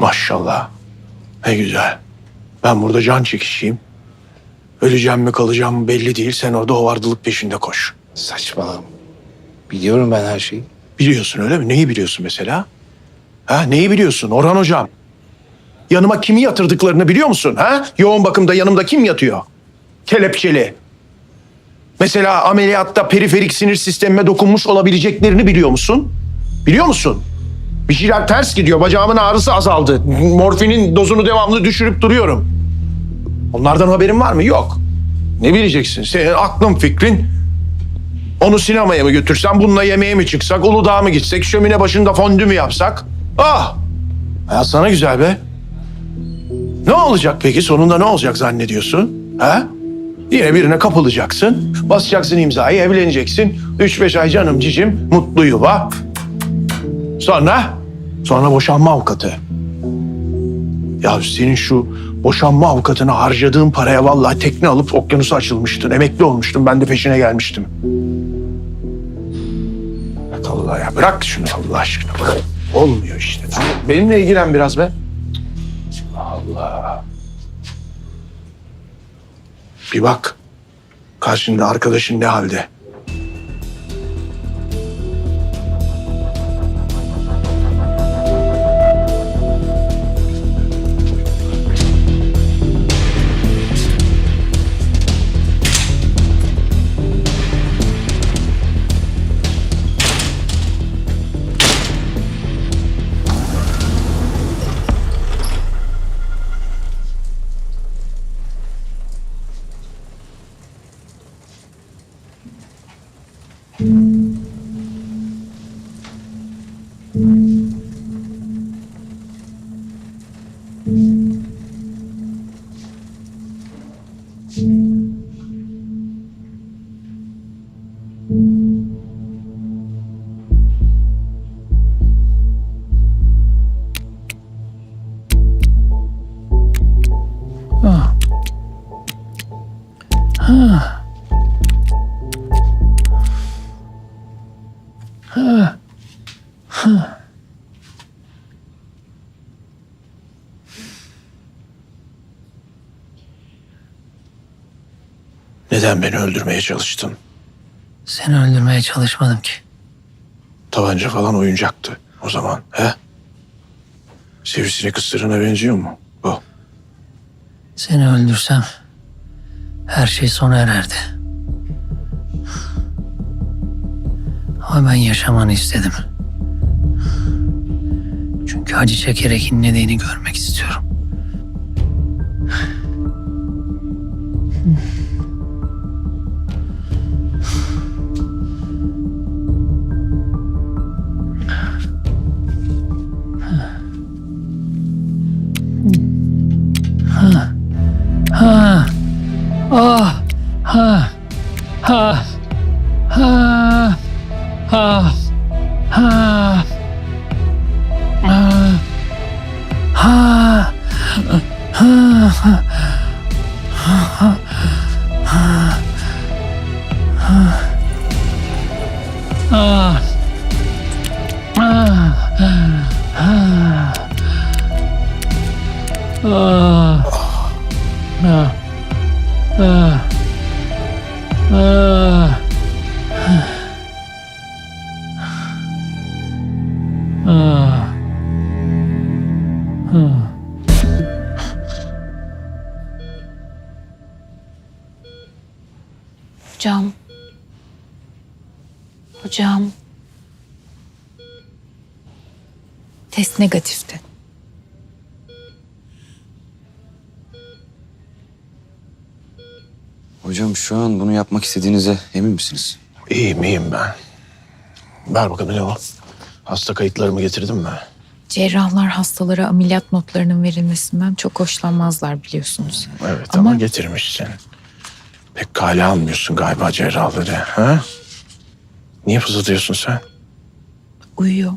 maşallah. Ne güzel. Ben burada can çekişeyim. Öleceğim mi kalacağım mı belli değil. Sen orada hovardılık peşinde koş. Saçmalama. Biliyorum ben her şeyi. Biliyorsun öyle mi? Neyi biliyorsun mesela? Ha, neyi biliyorsun Orhan Hocam? Yanıma kimi yatırdıklarını biliyor musun? Ha? Yoğun bakımda yanımda kim yatıyor? Kelepçeli. Mesela ameliyatta periferik sinir sistemime dokunmuş olabileceklerini biliyor musun? Biliyor musun? Bir şeyler ters gidiyor. Bacağımın ağrısı azaldı. Morfinin dozunu devamlı düşürüp duruyorum. Onlardan haberin var mı? Yok. Ne bileceksin? Senin aklın fikrin onu sinemaya mı götürsem, bununla yemeğe mi çıksak, Uludağ'a mı gitsek, şömine başında fondü mü yapsak? Ah! Hayat sana güzel be. Ne olacak peki? Sonunda ne olacak zannediyorsun? Ha? Yine birine kapılacaksın, basacaksın imzayı, evleneceksin. Üç beş ay canım cicim, mutlu yuva. Sonra? Sonra boşanma avukatı. Ya senin şu boşanma avukatına harcadığın paraya vallahi tekne alıp okyanusa açılmıştın. Emekli olmuştun, ben de peşine gelmiştim. Bırak Allah ya. Bırak şunu Allah aşkına. Bırak. Olmuyor işte. Tamam. Benimle ilgilen biraz be. Allah. Bir bak. Karşında arkadaşın ne halde? 아. 아. Neden beni öldürmeye çalıştın? Seni öldürmeye çalışmadım ki. Tabanca falan oyuncaktı o zaman. He? Sivrisinek ısırığına benziyor mu? Bu. Seni öldürsem her şey sona ererdi. Ama ben yaşamanı istedim. Çünkü acı çekerek inlediğini görmek istiyorum. Ha. Ha. Ha. Ha. Ha. Ha. Ah. Ah. Ah. Ah. Ah. Ah. Ah. Hocam. Hocam. Test negatifti. Hocam şu an bunu yapmak istediğinize emin misiniz? İyiyim iyiyim ben. Ver bakalım ne o? Hasta kayıtlarımı getirdin mi? Cerrahlar hastalara ameliyat notlarının verilmesinden çok hoşlanmazlar biliyorsunuz. Evet ama, Ama- getirmişsin. Pek kale almıyorsun galiba cerrahları. Ha? Niye fısıldıyorsun sen? Uyuyor.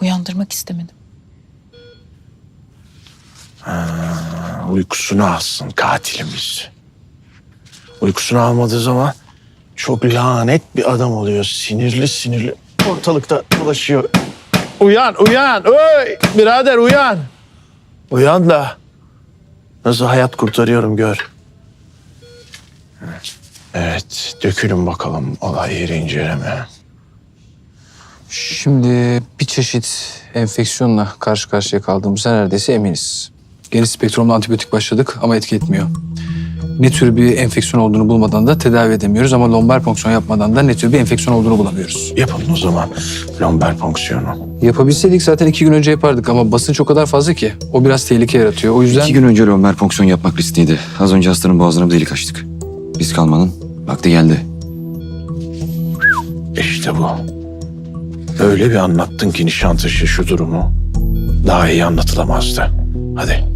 Uyandırmak istemedim. Uykusunu alsın katilimiz. Uykusunu almadığı zaman çok lanet bir adam oluyor. Sinirli sinirli ortalıkta dolaşıyor. Uyan uyan. Oy birader uyan. Uyan da nasıl hayat kurtarıyorum gör. Evet, dökülün bakalım olay yeri inceleme. Şimdi bir çeşit enfeksiyonla karşı karşıya kaldığımıza neredeyse eminiz. Geniş spektrumlu antibiyotik başladık ama etki etmiyor. Ne tür bir enfeksiyon olduğunu bulmadan da tedavi edemiyoruz ama lombar fonksiyon yapmadan da ne tür bir enfeksiyon olduğunu bulamıyoruz. Yapalım o zaman lomber fonksiyonu. Yapabilseydik zaten iki gün önce yapardık ama basınç o kadar fazla ki o biraz tehlike yaratıyor. O yüzden İki gün önce lomber fonksiyon yapmak riskliydi. Az önce hastanın boğazına bir delik açtık. Risk almanın vakti geldi. İşte bu. Öyle bir anlattın ki Nişantaşı şu durumu. Daha iyi anlatılamazdı. Hadi.